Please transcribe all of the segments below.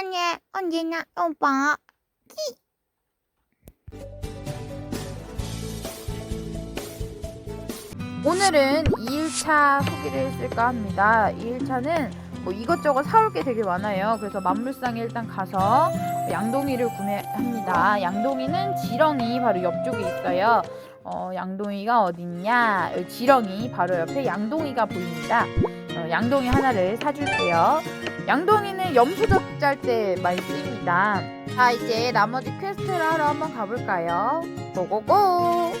사랑해. 언제나 오빠. 오늘은 2일차 후기를 쓸까 합니다. 2일차는 뭐 이것저것 사올 게 되게 많아요. 그래서 만물상에 일단 가서 양동이를 구매합니다. 양동이는 지렁이 바로 옆쪽에 있어요. 어, 양동이가 어딨냐? 지렁이 바로 옆에 양동이가 보입니다. 어, 양동이 하나를 사줄게요. 양동이는 염소적 짤때 많이 쓰입니다. 자, 이제 나머지 퀘스트를 하러 한번 가볼까요? 고고고!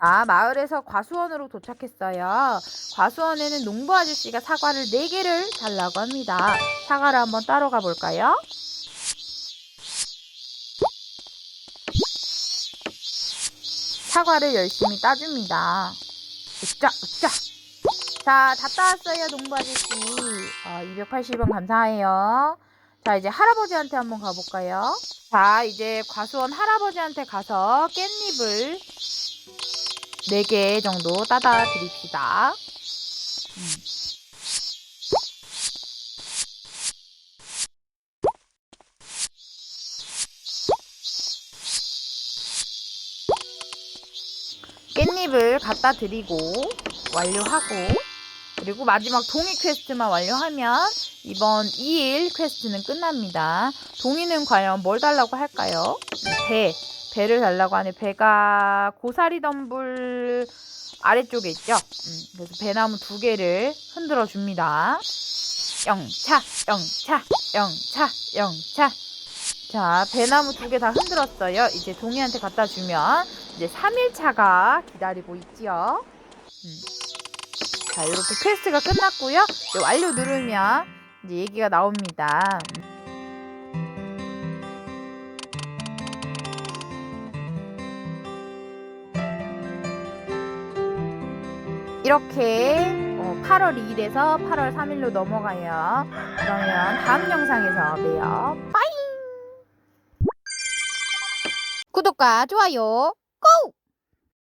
아, 마을에서 과수원으로 도착했어요. 과수원에는 농부 아저씨가 사과를 4개를 달라고 합니다. 사과를 한번 따러 가볼까요? 사과를 열심히 따줍니다. 으짜, 으짜. 자, 다 따왔어요, 농부 아저씨. 어, 280원 감사해요. 자, 이제 할아버지한테 한번 가볼까요? 자, 이제 과수원 할아버지한테 가서 깻잎을 4개 정도 따다 드립시다. 깻잎을 갖다 드리고 완료하고 그리고 마지막 동이 퀘스트만 완료하면 이번 2일 퀘스트는 끝납니다. 동이는 과연 뭘 달라고 할까요? 배. 배를 달라고 하네. 배가 고사리 덤불 아래쪽에 있죠. 음, 그래서 배나무 두 개를 흔들어 줍니다. 영차, 영차, 영차, 영차. 자, 배나무 두 개 다 흔들었어요. 이제 동이한테 갖다 주면 이제 3일차가 기다리고 있지요. 음. 자, 이렇게 퀘스트가 끝났고요. 이제 완료 누르면 이제 얘기가 나옵니다. 이렇게 8월 2일에서 8월 3일로 넘어가요. 그러면 다음 영상에서 봬요. 빠잉! 구독과 좋아요 꼭!